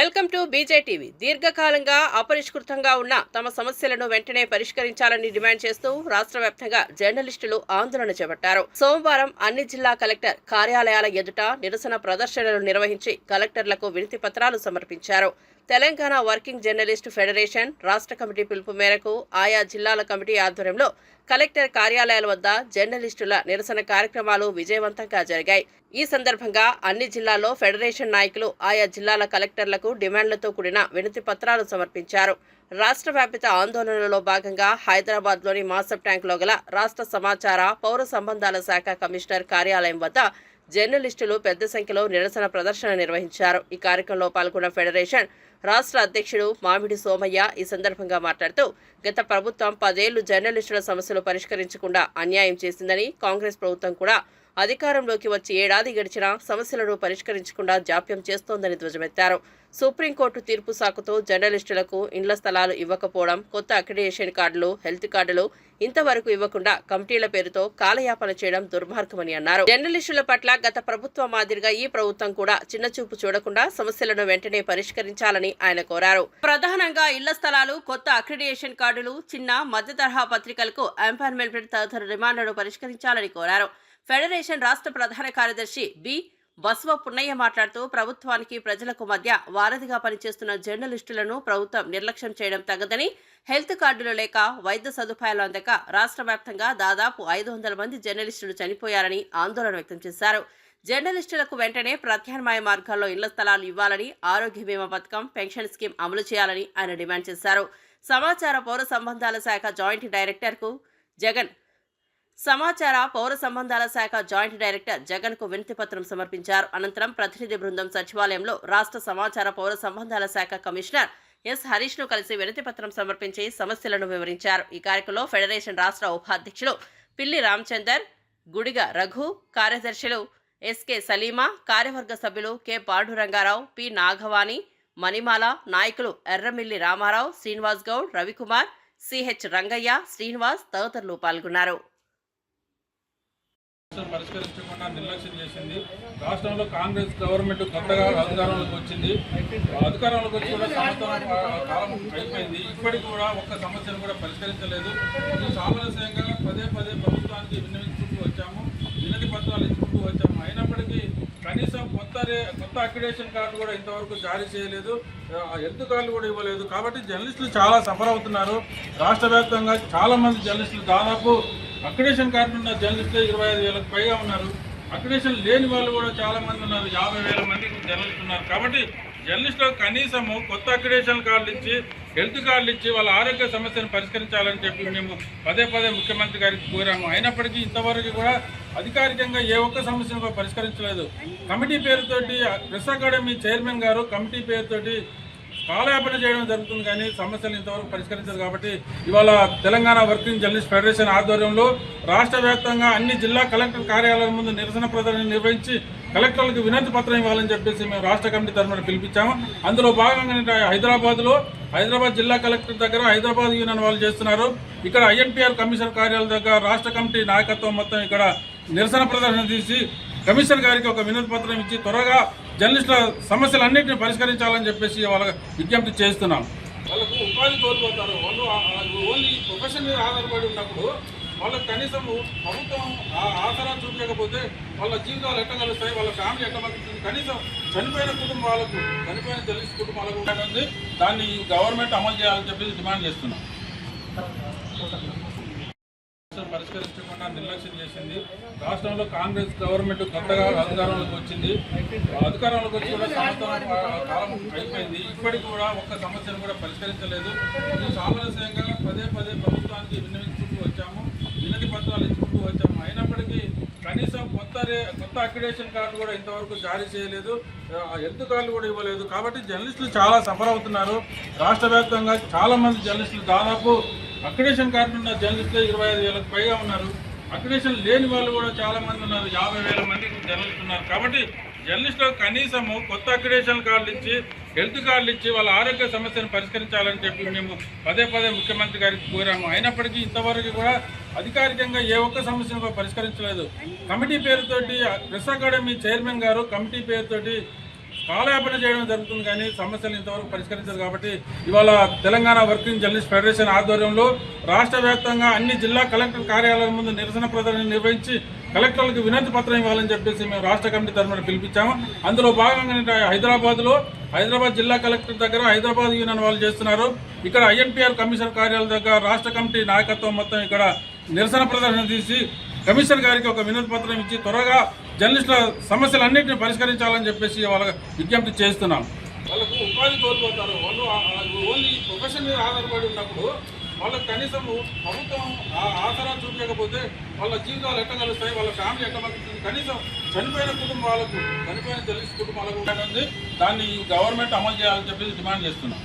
Welcome to బీజే TV. దీర్ఘకాలంగా అపరిష్కృతంగా ఉన్న తమ సమస్యలను వెంటనే పరిష్కరించాలని డిమాండ్ చేస్తూ రాష్ట్ర వ్యాప్తంగా జర్నలిస్టులు ఆందోళన చేపట్టారు. సోమవారం అన్ని జిల్లా కలెక్టర్ కార్యాలయాల ఎదుట నిరసన ప్రదర్శనలు నిర్వహించి కలెక్టర్లకు వినతి పత్రాలు సమర్పించారు. తెలంగాణ వర్కింగ్ జర్నలిస్ట్ ఫెడరేషన్ రాష్ట్ర కమిటీ పిలుపు మేరకు ఆయా జిల్లాల కమిటీ ఆధ్వర్యంలో కలెక్టర్ కార్యాలయాల వద్ద జర్నలిస్టుల నిరసన కార్యక్రమాలు విజయవంతంగా జరిగాయి. ఈ సందర్భంగా అన్ని జిల్లాల్లో ఫెడరేషన్ నాయకులు ఆయా జిల్లాల కలెక్టర్లకు డిమాండ్లతో కూడిన వినతి పత్రాలు సమర్పించారు. రాష్ట్ర వ్యాపిత ఆందోళనలో భాగంగా హైదరాబాద్లోని మాసప్ ట్యాంకులో గల రాష్ట్ర సమాచార పౌర సంబంధాల శాఖ కమిషనర్ కార్యాలయం వద్ద జర్నలిస్టులు పెద్ద సంఖ్యలో నిరసన ప్రదర్శన నిర్వహించారు. ఈ కార్యక్రమంలో పాల్గొన్న ఫెడరేషన్ రాష్ట్ర అధ్యక్షుడు మామిడి సోమయ్య ఈ సందర్భంగా మాట్లాడుతూ గత ప్రభుత్వం పదేళ్ళు జర్నలిస్టుల సమస్యలు పరిష్కరించకుండా అన్యాయం చేసిందని కాంగ్రెస్ ప్రభుత్వం కూడా అధికారంలోకి వచ్చి ఏడాది గడిచినా సమస్యలను పరిష్కరించకుండా జాప్యం చేస్తోందని ధ్వజమెత్తారు. సుప్రీంకోర్టు తీర్పు సాకుతో జర్నలిస్టులకు ఇండ్ల స్థలాలు ఇవ్వకపోవడం కొత్త అక్రిడేషన్ కార్డులు హెల్త్ కార్డులు ఇంతవరకు ఇవ్వకుండా కమిటీల పేరుతో కాలయాపన చేయడం దుర్మార్గమని అన్నారు. జర్నలిస్టుల పట్ల గత ప్రభుత్వం మాదిరిగా ఈ ప్రభుత్వం కూడా చిన్నచూపు చూడకుండా సమస్యలను వెంటనే పరిష్కరించాలని ఆయన కోరారు. ప్రధానంగా ఇళ్ళ స్థలాలు కొత్త అక్రిడియేషన్ కార్డులు చిన్న మధ్య తరహా పత్రికలకు ఎంపైర్మెంట్ తదితర రిమాండ్లను పరిష్కరించాలని కోరారు. ఫెడరేషన్ రాష్ట్ర ప్రధాన కార్యదర్శి బి బస్వ పున్నయ్య మాట్లాడుతూ ప్రభుత్వానికి ప్రజలకు మధ్య వారధిగా పనిచేస్తున్న జర్నలిస్టులను ప్రభుత్వం నిర్లక్ష్యం చేయడం తగదని హెల్త్ కార్డులు లేక వైద్య సదుపాయాలు అందక రాష్ట్ర వ్యాప్తంగా దాదాపు ఐదు వందల మంది జర్నలిస్టులు చనిపోయారని ఆందోళన వ్యక్తం చేశారు. జర్నలిస్టులకు వెంటనే ప్రత్యామ్నాయ మార్గాల్లో ఇళ్ళ స్థలాలు ఇవ్వాలని ఆరోగ్య బీమా పథకం పెన్షన్ స్కీమ్ అమలు చేయాలని ఆయన డిమాండ్ చేశారు. సమాచార పౌర సంబంధాల శాఖ జాయింట్ డైరెక్టర్కు జగన్ సమాచార పౌర సంబంధాల శాఖ జాయింట్ డైరెక్టర్ జగన్కు వినతి పత్రం సమర్పించారు. అనంతరం ప్రతినిధి బృందం సచివాలయంలో రాష్ట్ర సమాచార పౌర సంబంధాల శాఖ కమిషనర్ ఎస్. హరీష్ను కలిసి వినతి పత్రం సమర్పించి సమస్యలను వివరించారు. ఈ కార్యక్రమంలో ఫెడరేషన్ రాష్ట్ర ఉపాధ్యక్షులు పిల్లి రామచందర్ గుడిగ రఘు కార్యదర్శులు ఎస్కే సలీమా కార్యవర్గ సభ్యులు కె. పాండురంగారావు పి. నాగవాణి మణిమాల నాయకులు ఎర్రమిల్లి రామారావు శ్రీనివాస్ గౌడ్ రవికుమార్ సిహెచ్ రంగయ్య శ్రీనివాస్ తదితరులు పాల్గొన్నారు. సమస్యలు పరిష్కరించకుండా నిర్లక్ష్యం చేసింది. రాష్ట్రంలో కాంగ్రెస్ గవర్నమెంట్ కొత్తగా అధికారంలోకి వచ్చింది. అధికారంలోకి వచ్చి కూడా సంవత్సరం కాలం అయిపోయింది. ఇప్పటికి కూడా ఒక్క సమస్యను కూడా పరిష్కరించలేదు. సామరస్యంగా పదే పదే ప్రభుత్వానికి విన్నవించుకుంటూ వచ్చాము. వినతి పత్రాలు ఇచ్చుకుంటూ వచ్చాము. అయినప్పటికీ కనీసం కొత్త రే- కొత్త అక్రిడేషన్ కార్డు కూడా ఇంతవరకు జారీ చేయలేదు. ఆ, హెల్త్ కార్డులు కూడా ఇవ్వలేదు. కాబట్టి జర్నలిస్టులు చాలా సఫర్ అవుతున్నారు రాష్ట్ర వ్యాప్తంగా చాలా మంది జర్నలిస్టులు దాదాపు అక్రిడేషన్ కార్డు ఉన్న జర్నలిస్టులు ఇరవై ఐదు వేలకు పైగా ఉన్నారు. అక్రిడేషన్ లేని వాళ్ళు కూడా చాలా మంది ఉన్నారు. యాభై వేల మంది జర్నలిస్టులు ఉన్నారు కాబట్టి జర్నలిస్టులకు కనీసము కొత్త అక్రిడేషన్ కార్డులు ఇచ్చి హెల్త్ కార్డులు ఇచ్చి వాళ్ళ ఆరోగ్య సమస్యను పరిష్కరించాలని చెప్పి మేము పదే పదే ముఖ్యమంత్రి గారికి కోరాము. అయినప్పటికీ ఇంతవరకు కూడా అధికారికంగా ఏ ఒక్క సమస్యను కూడా పరిష్కరించలేదు. కమిటీ పేరుతోటి ప్రెస్ అకాడమీ చైర్మన్ గారు కమిటీ పేరుతోటి కాలయాపన చేయడం జరుగుతుంది కానీ సమస్యలు ఇంతవరకు పరిష్కరించదు కాబట్టి ఇవాళ తెలంగాణ వర్కింగ్ జర్నలిస్ట్ ఫెడరేషన్ ఆధ్వర్యంలో రాష్ట్ర వ్యాప్తంగా అన్ని జిల్లా కలెక్టర్ కార్యాలయం ముందు నిరసన ప్రదర్శన నిర్వహించి కలెక్టర్లకు వినతి పత్రం ఇవ్వాలని చెప్పేసి మేము రాష్ట్ర కమిటీ తరఫున పిలిపించాము. అందులో భాగంగా హైదరాబాద్లో హైదరాబాద్ జిల్లా కలెక్టర్ దగ్గర హైదరాబాద్ యూనియన్ వాళ్ళు చేస్తున్నారు. ఇక్కడ ఐఎన్పిఆర్ కమిషనర్ కార్యాలయం దగ్గర రాష్ట్ర కమిటీ నాయకత్వం మొత్తం ఇక్కడ నిరసన ప్రదర్శన తీసి కమిషనర్ గారికి ఒక వినతి పత్రం ఇచ్చి త్వరగా జర్నలిస్టుల సమస్యలన్నింటినీ పరిష్కరించాలని చెప్పేసి వాళ్ళ విజ్ఞప్తి చేస్తున్నాం. వాళ్ళకు ఉపాధి కోల్పోతారు. వాళ్ళు ఓన్లీ ప్రొఫెషన్ మీద ఆధారపడి ఉన్నప్పుడు వాళ్ళకి కనీసం ప్రభుత్వం ఆ ఆసరా చూపించకపోతే వాళ్ళ జీవితాలు ఎట్ట కలుస్తాయి వాళ్ళ ఫ్యామిలీ ఎట్ట బతుకుతుంది? కనీసం చనిపోయిన కుటుంబాలకు చనిపోయిన తెలిసి కుటుంబాలకు కూడా దాన్ని గవర్నమెంట్ అమలు చేయాలని చెప్పేసి డిమాండ్ చేస్తున్నాం. పరిష్కరించకుండా నిర్లక్ష్యం చేసింది. రాష్ట్రంలో కాంగ్రెస్ గవర్నమెంట్ కొత్తగా అధికారంలోకి వచ్చింది. అధికారంలోకి వచ్చి కూడా సంవత్సరం కాలం అయిపోయింది. ఇప్పటికి కూడా ఒక్క సమస్యను కూడా పరిష్కరించలేదు. సామరస్యంగా పదే పదే ప్రభుత్వానికి విన్నవించుకుంటూ వచ్చాము. వినతి పత్రాలు ఇచ్చుకుంటూ వచ్చాము. అయినప్పటికీ కనీసం కొత్త రే- కొత్త అక్రిడేషన్ కార్డు కూడా ఇంతవరకు జారీ చేయలేదు. ఆ, హెల్త్ కార్డులు కూడా ఇవ్వలేదు. కాబట్టి జర్నలిస్టులు చాలా సఫర్ అవుతున్నారు రాష్ట్ర వ్యాప్తంగా చాలా మంది జర్నలిస్టులు దాదాపు అక్రిడేషన్ కార్డు ఉన్న జర్నలిస్టులు ఇరవై ఐదు వేలకు పైగా ఉన్నారు. అక్రిడేషన్ లేని వాళ్ళు కూడా చాలామంది ఉన్నారు. యాభై వేల మంది జర్నలిస్టులు ఉన్నారు కాబట్టి జర్నలిస్టులకు కనీసము కొత్త అక్రిడేషన్ కార్డులు ఇచ్చి హెల్త్ కార్డులు ఇచ్చి వాళ్ళ ఆరోగ్య సమస్యను పరిష్కరించాలని చెప్పి మేము పదే పదే ముఖ్యమంత్రి గారికి కోరాము. అయినప్పటికీ ఇంతవరకు కూడా అధికారికంగా ఏ ఒక్క సమస్యను కూడా పరిష్కరించలేదు. కమిటీ పేరుతోటి ప్రెస్ అకాడమీ చైర్మన్ గారు కమిటీ పేరుతోటి కాలయాపన చేయడం జరుగుతుంది కానీ సమస్యలు ఇంతవరకు పరిష్కరించదు కాబట్టి ఇవాళ తెలంగాణ వర్కింగ్ జర్నలిస్ట్ ఫెడరేషన్ ఆధ్వర్యంలో రాష్ట్ర వ్యాప్తంగా అన్ని జిల్లా కలెక్టర్ కార్యాలయం ముందు నిరసన ప్రదర్శన నిర్వహించి కలెక్టర్లకు వినతి పత్రం ఇవ్వాలని చెప్పేసి మేము రాష్ట్ర కమిటీ తరఫున పిలిపించాము. అందులో భాగంగా హైదరాబాద్లో హైదరాబాద్ జిల్లా కలెక్టర్ దగ్గర హైదరాబాద్ యూనియన్ వాళ్ళు చేస్తున్నారు. ఇక్కడ ఐఎన్పిఆర్ కమిషనర్ కార్యాలయం దగ్గర రాష్ట్ర కమిటీ నాయకత్వం మొత్తం ఇక్కడ నిరసన ప్రదర్శన తీసి కమిషనర్ గారికి ఒక వినతి పత్రం ఇచ్చి త్వరగా జర్నలిస్టుల సమస్యలన్నింటినీ పరిష్కరించాలని చెప్పేసి వాళ్ళ విజ్ఞప్తి చేస్తున్నాం. వాళ్ళకు ఉపాధి కోల్పోతారు. వాళ్ళు ఓన్లీ ప్రొఫెషన్ మీద ఆధారపడి ఉన్నప్పుడు వాళ్ళకి కనీసం ప్రభుత్వం ఆ- ఆసరా చూపించకపోతే వాళ్ళ జీవితాలు ఎట్ట కలుస్తాయి వాళ్ళ ఫ్యామిలీ ఎట్ట బతుకుతుంది? కనీసం చనిపోయిన కుటుంబాలకు చనిపోయిన జర్నలిస్ట్ కుటుంబాలకు ఉంది. దాన్ని గవర్నమెంట్ అమలు చేయాలని చెప్పేసి డిమాండ్ చేస్తున్నాం.